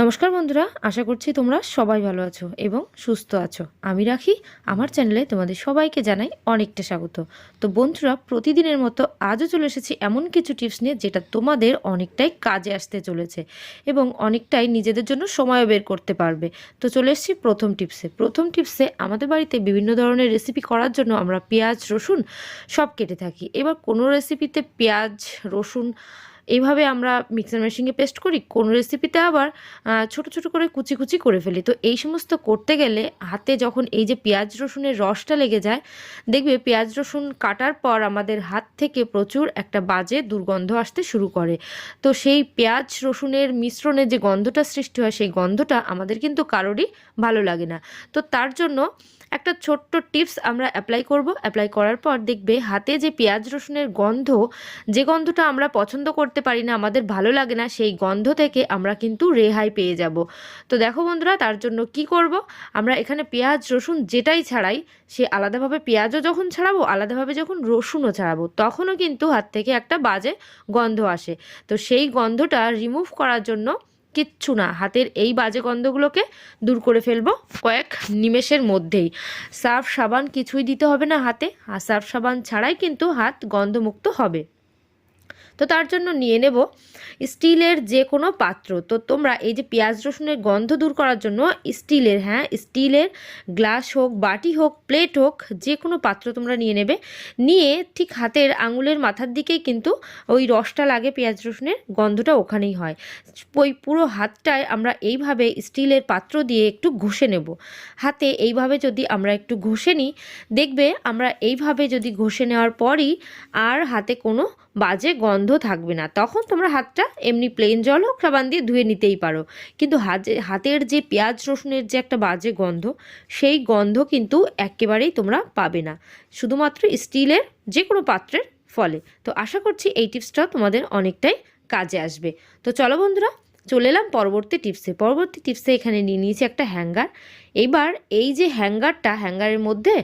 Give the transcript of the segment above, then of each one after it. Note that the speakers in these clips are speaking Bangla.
নমস্কার বন্ধুরা, আশা করছি তোমরা সবাই ভালো আছো এবং সুস্থ আছো। আমি রাখি, আমার চ্যানেলে তোমাদের সবাইকে জানাই অনেকটা স্বাগত। তো বন্ধুরা, প্রতিদিনের মতো আজও চলে এসেছি এমন কিছু টিপস নিয়ে যেটা তোমাদের অনেকটাই কাজে আসতে চলেছে এবং অনেকটাই নিজেদের জন্য সময় বের করতে পারবে। তো চলে এসেছি প্রথম টিপসে। প্রথম টিপসে, আমাদের বাড়িতে বিভিন্ন ধরনের রেসিপি করার জন্য আমরা পেঁয়াজ, রসুন সব কেটে থাকি। এবার কোনো রেসিপিতে পেঁয়াজ, রসুন এইভাবে আমরা মিক্সার মেশিনে পেস্ট করি, কোন রেসিপিতে আবার ছোট ছোট করে কুচি কুচি করে ফেলি। তো এই সমস্ত করতে গেলে হাতে যখন এই যে পেঁয়াজ রসুনের রসটা লেগে যায়, দেখবে পেঁয়াজ রসুন কাটার পর আমাদের হাত থেকে প্রচুর একটা বাজে দুর্গন্ধ আসতে শুরু করে। তো সেই পেঁয়াজ রসুনের মিশ্রণে যে গন্ধটা সৃষ্টি হয়, সেই গন্ধটা আমাদের কিন্তু কারোরই ভালো লাগে না। তো তার জন্য একটা ছোট্ট টিপস আমরা অ্যাপ্লাই করব। অ্যাপ্লাই করার পর দেখবে হাতে যে পেঁয়াজ রসুনের গন্ধ, যে গন্ধটা আমরা পছন্দ করতে পারি না, আমাদের ভালো লাগে না, সেই গন্ধ থেকে আমরা কিন্তু রেহাই পেয়ে যাব। তো দেখো বন্ধুরা, তার জন্য কি করব? আমরা এখানে পেঁয়াজ রসুন যেটাই ছাড়াই, সে আলাদাভাবে পেঁয়াজও যখন ছাড়াবো, আলাদাভাবে যখন রসুনও ছাড়াবো, তখনও কিন্তু হাত থেকে একটা বাজে গন্ধ আসে। তো সেই গন্ধটা রিমুভ করার জন্য কিচ্ছু না। হাতের এই বাজে গন্ধগুলোকে দূর করে ফেলব কয়েক নিমেষের মধ্যেই। সার্ফ সাবান কিছুই দিতে হবে না হাতে। আর সার্ফ সাবান ছাড়াই কিন্তু হাত গন্ধমুক্ত হবে। তো তার জন্য নিয়ে নেব স্টিলের যে কোনো পাত্র। তো তোমরা এই যে পেঁয়াজ রসুনের গন্ধ দূর করার জন্য স্টিলের হ্যাঁ স্টিলের গ্লাস হোক, বাটি হোক, প্লেট হোক, যে কোনো পাত্র তোমরা নিয়ে নেবে। নিয়ে ঠিক হাতের আঙুলের মাথার দিকেই কিন্তু ওই রসটা লাগে পেঁয়াজ রসুনের, গন্ধটা ওখানেই হয়। ওই পুরো হাতটায় আমরা এইভাবে স্টিলের পাত্র দিয়ে একটু ঘষে নেব। হাতে এইভাবে যদি আমরা একটু ঘষে নিই, দেখবে আমরা এইভাবে যদি ঘষে নেওয়ার পরই আর হাতে কোনো বাজে গন্ধ থাকবে না। তখন তোমরা হাতটা এমনি প্লেন জল হোক, সাবান দিয়ে ধুয়ে নিতেই পারো। কিন্তু হাতে, হাতের যে পেঁয়াজ রসুনের যে একটা বাজে গন্ধ, সেই গন্ধ কিন্তু একেবারেই তোমরা পাবে না। শুধুমাত্র স্টিলের যে কোনো পাত্রের ফলে। তো আশা করছি এই টিপসটা তোমাদের অনেকটাই কাজে আসবে। তো চলো বন্ধুরা, চলে এলাম পরবর্তী টিপসে। পরবর্তী টিপসে এখানে নিয়ে নিয়েছি একটা হ্যাঙ্গার। এইবার এই যে হ্যাঙ্গারটা, হ্যাঙ্গারের মধ্যে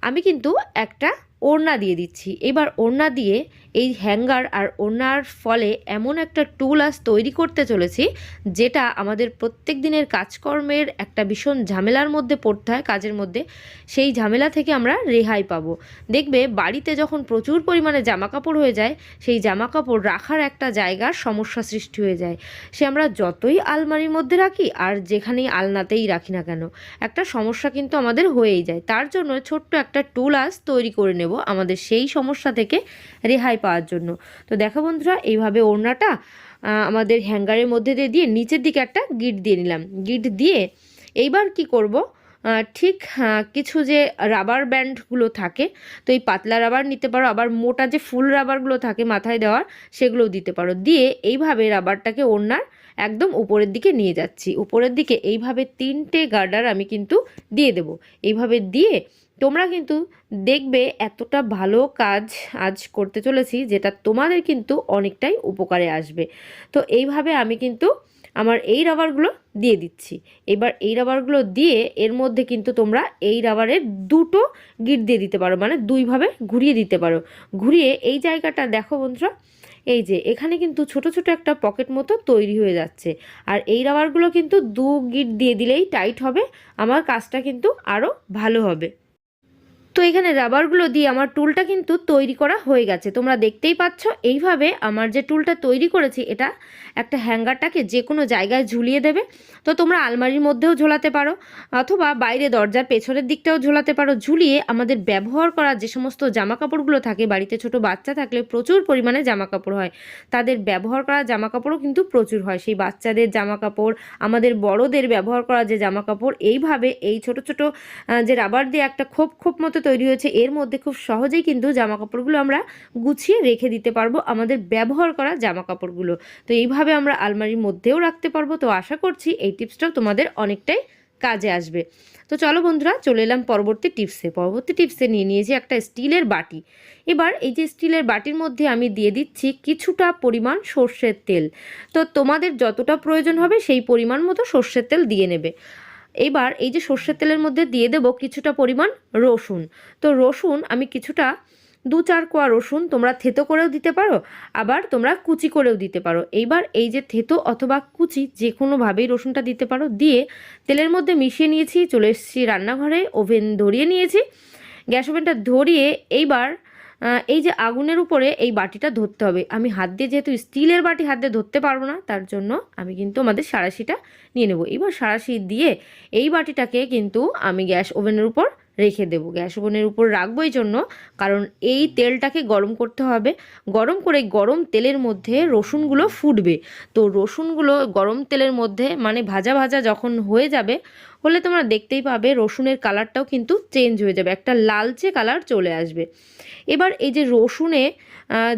আমি কিন্তু একটা ওড়না দিয়ে দিচ্ছি। এবার ওড়না দিয়ে এই হ্যাঙ্গার আর ওনার ফলে এমন একটা টুল আজ তৈরি করতে চলেছি, যেটা আমাদের প্রত্যেক দিনের কাজকর্মের একটা ভীষণ ঝামেলার মধ্যে পড়তে হয়, কাজের মধ্যে। সেই ঝামেলা থেকে আমরা রেহাই পাবো। দেখবে বাড়িতে যখন প্রচুর পরিমাণে জামা কাপড় হয়ে যায়, সেই জামা কাপড় রাখার একটা জায়গার সমস্যা সৃষ্টি হয়ে যায়। সে আমরা যতই আলমারির মধ্যে রাখি, আর যেখানেই আলনাতেই রাখি না কেন, একটা সমস্যা কিন্তু আমাদের হয়েই যায়। তার জন্য ছোট্ট একটা টুল আজ তৈরি করে নেব। আমাদের সেই সমস্যা থেকে রেহাই পাওয়ার জন্য। তো দেখো বন্ধুরা, এইভাবে ওড়নাটা আমাদের হ্যাঙ্গারের মধ্যে দিয়ে দিয়ে নিচের দিকে একটা গিট দিয়ে নিলাম। গিট দিয়ে এইবার কি করব? ঠিক কিছু যে রাবার ব্যান্ডগুলো থাকে, তো এই পাতলা রাবার নিতে পারো, আবার মোটা যে ফুল রাবারগুলো থাকে মাথায় দেওয়ার, সেগুলোও দিতে পারো। দিয়ে এইভাবে রাবারটাকে ওড়নার একদম উপরের দিকে নিয়ে যাচ্ছি। উপরের দিকে এইভাবে তিনটে গার্ডার আমি কিন্তু দিয়ে দেব। এইভাবে দিয়ে তোমরা কিন্তু দেখবে এতটা ভালো কাজ আজ করতে চলেছি, যেটা তোমাদের কিন্তু অনেকটাই উপকারে আসবে। তো এইভাবে আমি কিন্তু আমার এই রাবারগুলো দিয়ে দিচ্ছি। এবার এই রাবারগুলো দিয়ে এর মধ্যে কিন্তু তোমরা এই রাবারের দুটো গিট দিয়ে দিতে পারো মানে দুইভাবে ঘুরিয়ে দিতে পারো। ঘুরিয়ে এই জায়গাটা দেখো বন্ধুরা, এই যে এখানে কিন্তু ছোট ছোট একটা পকেট মতো তৈরি হয়ে যাচ্ছে। আর এই রাবারগুলো কিন্তু দু গিট দিয়ে দিলেই টাইট হবে, আমার কাজটা কিন্তু আরও ভালো হবে। তো এখানে রাবারগুলো দিয়ে আমার টুলটা কিন্তু তৈরি করা হয়ে গেছে। তোমরা দেখতেই পাচ্ছ, এইভাবে আমার যে টুলটা তৈরি করেছি, এটা একটা হ্যাঙ্গারটাকে যে কোনো জায়গায় ঝুলিয়ে দেবে। তো তোমরা আলমারির মধ্যেও ঝোলাতে পারো, অথবা বাইরে দরজার পেছনের দিকটাও ঝোলাতে পারো। ঝুলিয়ে আমাদের ব্যবহার করা যে সমস্ত জামা কাপড়গুলো থাকে, বাড়িতে ছোট বাচ্চা থাকলে প্রচুর পরিমাণে জামা কাপড় হয়। তাদের ব্যবহার করা জামা কাপড়ও কিন্তু প্রচুর হয়। সেই বাচ্চাদের জামা কাপড় আমাদের বড়দের ব্যবহার করা যে জামা কাপড় এইভাবে এই ছোট ছোট যে রাবার দিয়ে একটা খোপ খোপ মতো তৈরি হয়েছে, এর মধ্যে খুব সহজেই কিন্তু জামা কাপড়গুলো আমরা গুছিয়ে রেখে দিতে পারব আমাদের ব্যবহার করা জামা কাপড়গুলো তো এইভাবে আমরা আলমারির মধ্যেও রাখতে পারব। তো আশা করছি এই টিপসটাও তোমাদের অনেকটাই কাজে আসবে। তো চলো বন্ধুরা, চলে এলাম পরবর্তী টিপসে। পরবর্তী টিপসে নিয়ে নিয়েছি একটা স্টিলের বাটি। এবার এই যে স্টিলের বাটির মধ্যে আমি দিয়ে দিচ্ছি কিছুটা পরিমাণ সর্ষের তেল। তো তোমাদের যতটা প্রয়োজন হবে সেই পরিমাণ মতো সর্ষের তেল দিয়ে নেবে। এবার এই যে সর্ষের তেলের মধ্যে দিয়ে দেব কিছুটা পরিমাণ রসুন। তো রসুন আমি কিছুটা, দু চার কোয়া রসুন তোমরা থেতো করেও দিতে পারো, আবার তোমরা কুচি করেও দিতে পারো। এইবার এই যে থেতো অথবা কুচি যে কোনোভাবেই রসুনটা দিতে পারো, দিয়ে তেলের মধ্যে মিশিয়ে নিয়েছি, চলে এসেছি রান্নাঘরে, ওভেন ধরিয়ে নিয়েছি। গ্যাস ওভেনটা ধরিয়ে এইবার এই যে আগুনের উপরে এই বাটিটা ধরতে হবে। আমি হাত দিয়ে যেহেতু স্টিলের বাটি হাত দিয়ে ধরতে পারব না, তার জন্য আমি কিন্তু আমাদের সারাশিটা নিয়ে নেব। এবার সারাশি দিয়ে এই বাটিটাকে কিন্তু আমি গ্যাস ওভেনের উপর রেখে দেবো। গ্যাস ওভেনের উপর রাখব এই জন্য, কারণ এই তেলটাকে গরম করতে হবে। গরম করে গরম তেলের মধ্যে রসুনগুলো ফুটবে। তো রসুনগুলো গরম তেলের মধ্যে মানে ভাজা ভাজা যখন হয়ে যাবে হলে তোমরা দেখতেই পাবে রসুনের কালারটাও কিন্তু চেঞ্জ হয়ে যাবে, একটা লালচে কালার চলে আসবে। এবার এই যে রসুনে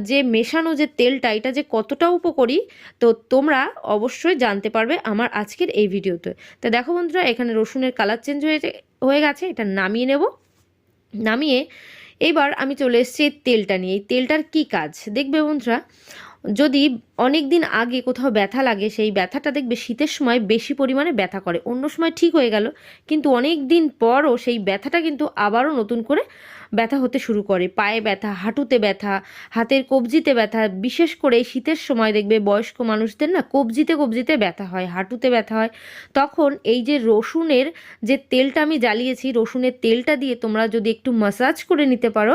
যে মেশানো যে তেলটা, এটা যে কতটা উপকারী, তো তোমরা অবশ্যই জানতে পারবে আমার আজকের এই ভিডিওতে। তো দেখো বন্ধুরা, এখানে রসুনের কালার চেঞ্জ হয়েছে হয়ে গেছে, এটা নামিয়ে নেব। নামিয়ে এবার আমি চলে এসেছি তেলটা নিয়ে। এই তেলটার কি কাজ? দেখবে বন্ধুরা যদি অনেক দিন আগে কোথাও ব্যথা লাগে, সেই ব্যথাটা দেখবে শীতের সময় বেশি পরিমাণে ব্যথা করে। অন্য সময় ঠিক হয়ে গেল, কিন্তু অনেক দিন পরও সেই ব্যথাটা কিন্তু আবারও নতুন করে ব্যথা হতে শুরু করে। পায়ে ব্যথা, হাঁটুতে ব্যথা, হাতের কবজিতে ব্যথা, বিশেষ করে শীতের সময় দেখবে বয়স্ক মানুষদের না কবজিতে কবজিতে ব্যথা হয়, হাঁটুতে ব্যথা হয়। তখন এই যে রসুনের যে তেলটা আমি জ্বালিয়েছি, রসুনের তেলটা দিয়ে তোমরা যদি একটু মাসাজ করে নিতে পারো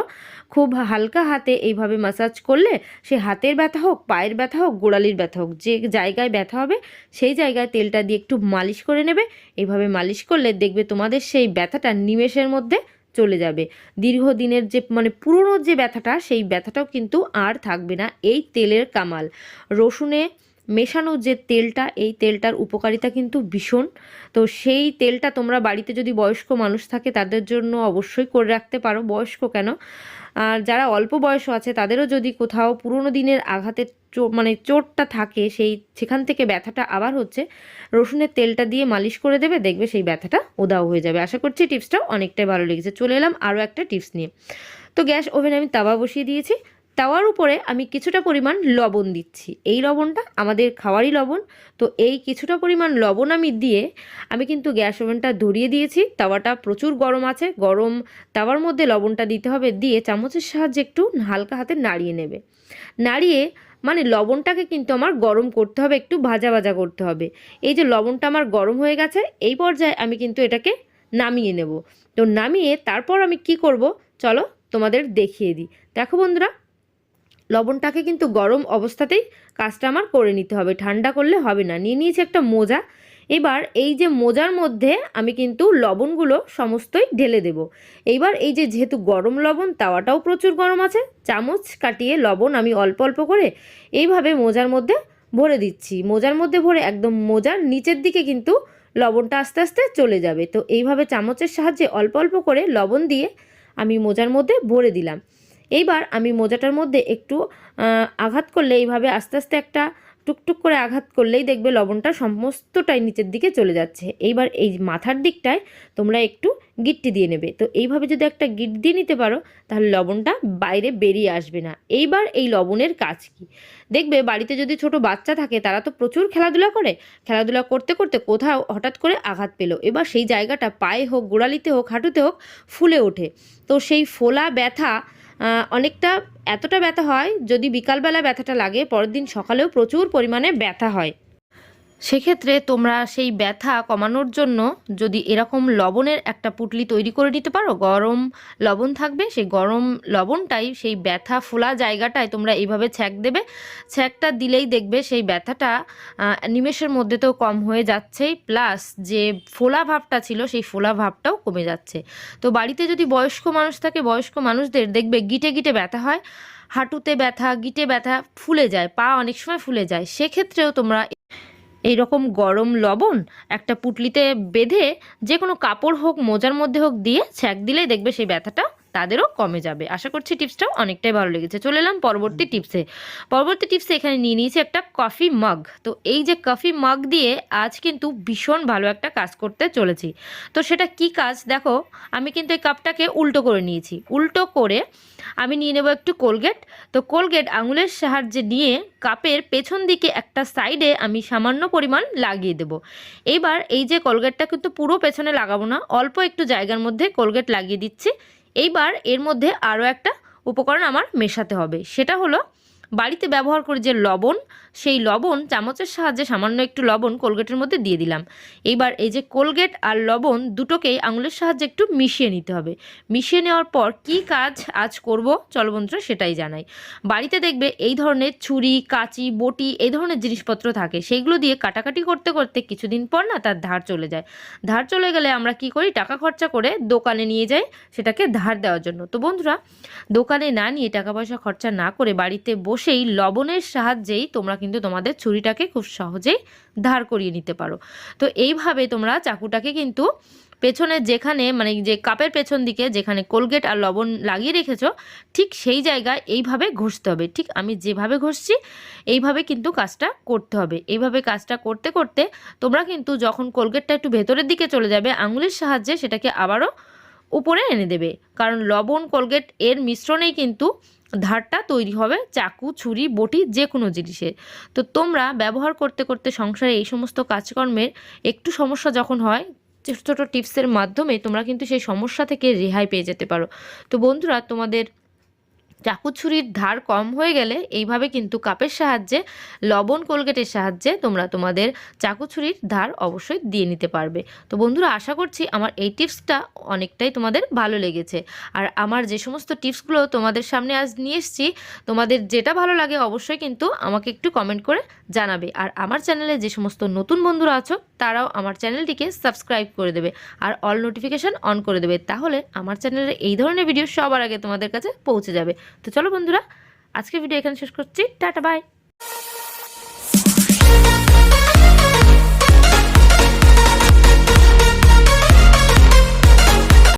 খুব হালকা হাতে এইভাবে মাসাজ করলে সে হাতের ব্যথা হোক, পায়ের ব্যথা হোক, গোড়ালির ব্যথা হোক, যে জায়গায় ব্যথা হবে সেই জায়গায় তেলটা দিয়ে একটু মালিশ করে নেবে। এইভাবে মালিশ করলে দেখবে তোমাদের সেই ব্যথাটা নিমেষের মধ্যে চলে যাবে। দীর্ঘদিনের যে মানে পুরনো যে ব্যথাটা, সেই ব্যথাটাও কিন্তু আর থাকবে না এই তেলের কামাল। রসুনে মেশানো যে তেলটা, এই তেলটার উপকারিতা কিন্তু ভীষণ। তো সেই তেলটা তোমরা বাড়িতে যদি বয়স্ক মানুষ থাকে, তাদের জন্য অবশ্যই করে রাখতে পারো। বয়স্ক কেন? আর যারা অল্প বয়স আছে, তাদেরও যদি কোথাও পুরনো দিনের আঘাতের মানে চোটটা থাকে, সেই সেখান থেকে ব্যথাটা আবার হচ্ছে, রসুনের তেলটা দিয়ে মালিশ করে দেবে, দেখবে সেই ব্যথাটা ওদাও হয়ে যাবে। আশা করছি টিপসটাও অনেকটাই ভালো লেগেছে। চলে এলাম আরও একটা টিপস নিয়ে। তো গ্যাস ওভেনে আমি তাওয়া বসিয়ে দিয়েছি। তাওয়ার উপরে আমি কিছুটা পরিমাণ লবণ দিচ্ছি। এই লবণটা আমাদের খাওয়ারই লবণ। তো এই কিছুটা পরিমাণ লবণ আমি দিয়ে আমি কিন্তু গ্যাস ওভেনটা ধরিয়ে দিয়েছি। তাওয়াটা প্রচুর গরম আছে। গরম তাওয়ার মধ্যে লবণটা দিতে হবে। দিয়ে চামচের সাহায্যে একটু হালকা হাতে নাড়িয়ে নেবে। নাড়িয়ে মানে লবণটাকে কিন্তু আমার গরম করতে হবে, একটু ভাজা ভাজা করতে হবে। এই যে লবণটা আমার গরম হয়ে গেছে, এই পর্যায়ে আমি কিন্তু এটাকে নামিয়ে নেব। তো নামিয়ে তারপর আমি কি করব? চলো তোমাদের দেখিয়ে দিই। দেখো বন্ধুরা লবণটাকে কিন্তু গরম অবস্থাতেই কাজটা আমার করে নিতে হবে, ঠান্ডা করলে হবে না। নিয়ে নিয়েছি একটা মোজা। এবার এই যে মোজার মধ্যে আমি কিন্তু লবণগুলো সমস্তই ঢেলে দেব। এইবার এই যে যেহেতু গরম লবণ, তাওয়াটাও প্রচুর গরম আছে। চামচ কাটিয়ে লবণ আমি অল্প অল্প করে এইভাবে মোজার মধ্যে ভরে দিচ্ছি। মোজার মধ্যে ভরে একদম মোজার নিচের দিকে কিন্তু লবণটা আস্তে আস্তে চলে যাবে। তো এইভাবে চামচের সাহায্যে অল্প অল্প করে লবণ দিয়ে আমি মোজার মধ্যে ভরে দিলাম। এইবার আমি মোজাটার মধ্যে একটু আঘাত করলে এইভাবে আস্তে আস্তে একটা টুকটুক করে আঘাত করলেই দেখবে লবণটা সমস্তটাই নিচের দিকে চলে যাচ্ছে। এইবার এই মাথার দিকটায় তোমরা একটু গিট্টি দিয়ে নেবে। তো এইভাবে যদি একটা গিট দিয়ে নিতে পারো, তাহলে লবণটা বাইরে বেরিয়ে আসবে না। এইবার এই লবণের কাজ কি? দেখবে বাড়িতে যদি ছোট বাচ্চা থাকে, তারা তো প্রচুর খেলাধুলা করে। খেলাধুলা করতে করতে কোথাও হঠাৎ করে আঘাত পেল। এবার সেই জায়গাটা পায়ে হোক, গোড়ালিতে হোক, হাঁটুতে হোক, ফুলে ওঠে। তো সেই ফোলা ব্যথা অনেকটা এতটা ব্যথা হয়, যদি বিকালবেলা ব্যথাটা লাগে, পরের দিন সকালেও প্রচুর পরিমাণে ব্যথা হয়। সেক্ষেত্রে তোমরা সেই ব্যথা কমানোর জন্য যদি এরকম লবণের একটা পুটলি তৈরি করে নিতে পারো, গরম লবণ থাকবে, সেই গরম লবণটাই সেই ব্যথা ফোলা জায়গাটায় তোমরা এইভাবে ছ্যাঁক দেবে। ছ্যাঁকটা দিলেই দেখবে সেই ব্যথাটা নিমেষের মধ্যে তো কম হয়ে যাচ্ছেই প্লাস যে ফোলা ভাবটা ছিল সেই ফোলা ভাবটাও কমে যাচ্ছে। তো বাড়িতে যদি বয়স্ক মানুষ থাকে, বয়স্ক মানুষদের দেখবে গিটে গিটে ব্যথা হয়, হাঁটুতে ব্যথা, গিটে ব্যথা ফুলে যায়, পা অনেক সময় ফুলে যায়। সেক্ষেত্রেও তোমরা এই রকম গরম লবণ একটা পুটলিতে বেঁধে যে কোনো কাপড় হোক, মোজার মধ্যে হোক দিয়ে ছ্যাঁক দিলেই দেখবে সেই ব্যথাটা তাদেরও কমে যাবে। আশা করছি টিপসটাও অনেকটাই ভালো লেগেছে। চলে এলাম পরবর্তী টিপসে। পরবর্তী টিপসে এখানে নিয়ে নিয়েছি একটা কফি মাগ। তো এই যে কফি মাগ দিয়ে আজ কিন্তু ভীষণ ভালো একটা কাজ করতে চলেছি। তো সেটা কি কাজ? দেখো আমি কিন্তু এই কাপটাকে উল্টো করে নিয়েছি। উল্টো করে আমি নিয়ে নেব একটু কোলগেট। তো কোলগেট আঙুলের সাহায্যে নিয়ে কাপের পেছন দিকে একটা সাইডে আমি সামান্য পরিমাণ লাগিয়ে দেব। এইবার এই যে কোলগেটটা কিন্তু পুরো পেছনে লাগাবো না অল্প একটু জায়গার মধ্যে কোলগেট লাগিয়ে দিচ্ছি। এইবার এর মধ্যে আরও একটা উপকরণ আমার মেশাতে হবে। সেটা হলো বাড়িতে ব্যবহার করি যে লবণ, সেই লবণ চামচের সাহায্যে সামান্য একটু লবণ কোলগেটের মধ্যে দিয়ে দিলাম। এইবার এই যে কোলগেট আর লবণ দুটোকেই আঙুলের সাহায্যে একটু মিশিয়ে নিতে হবে। মিশিয়ে নেওয়ার পর কি কাজ আজ করব চলবন্ত্র সেটাই জানাই। বাড়িতে দেখবে এই ধরনের ছুরি, কাঁচি, বটি এই ধরনের জিনিসপত্র থাকে। সেইগুলো দিয়ে কাটাকাটি করতে করতে কিছুদিন পর না তার ধার চলে যায়। ধার চলে গেলে আমরা কি করি? টাকা খরচা করে দোকানে নিয়ে যাই সেটাকে ধার দেওয়ার জন্য। তো বন্ধুরা, দোকানে না নিয়ে টাকা পয়সা খরচা না করে বাড়িতে বসেই লবণের সাহায্যেই তোমরা কিন্তু তোমাদের ছুরিটাকে খুব সহজেই ধার করিয়ে নিতে পারো। তো এইভাবে তোমরা চাকুটাকে কিন্তু পেছনে যেখানে মানে যে কাপের পেছন দিকে যেখানে কোলগেট আর লবণ লাগিয়ে রেখেছো, ঠিক সেই জায়গায় এইভাবে ঘষতে হবে। ঠিক আমি যেভাবে ঘষছি, এইভাবে কিন্তু কাজটা করতে হবে। এইভাবে কাজটা করতে করতে তোমরা কিন্তু যখন কোলগেটটা একটু ভেতরের দিকে চলে যাবে, আঙুলের সাহায্যে সেটাকে আবারও উপরে এনে দেবে। কারণ লবণ, কলগেট এর মিশ্রণেই কিন্তু ধারটা তৈরি হবে, চাকু, ছুরি, বটি যে কোনো জিনিসের। তো তোমরা ব্যবহার করতে করতে সংসারে এই সমস্ত কাজকর্মের একটু সমস্যা যখন হয়, ছোটো ছোটো টিপসের মাধ্যমে তোমরা কিন্তু সেই সমস্যা থেকে রেহাই পেয়ে যেতে পারো। তো বন্ধুরা, তোমাদের চাকু ছুরির ধার কম হয়ে গেলে এইভাবে কিন্তু কাপের সাহায্যে, লবণ কোলগেটের সাহায্যে তোমরা তোমাদের চাকু ছুরির ধার অবশ্যই দিয়ে নিতে পারবে। তো বন্ধুরা, আশা করছি আমার এই টিপসটা অনেকটাই তোমাদের ভালো লেগেছে। আর আমার যে সমস্ত টিপসগুলো তোমাদের সামনে আজ নিয়ে এসেছি, তোমাদের যেটা ভালো লাগে অবশ্যই কিন্তু আমাকে একটু কমেন্ট করে জানাবে। আর আমার চ্যানেলে যে সমস্ত নতুন বন্ধুরা আছো তারাও আমার চ্যানেলটিকে সাবস্ক্রাইব করে দেবে আর অল নোটিফিকেশান অন করে দেবে, তাহলে আমার চ্যানেলে এই ধরনের ভিডিও সবার আগে তোমাদের কাছে পৌঁছে যাবে। তো চলো বন্ধুরা, আজকের ভিডিও এখানে শেষ করছি। Tata bye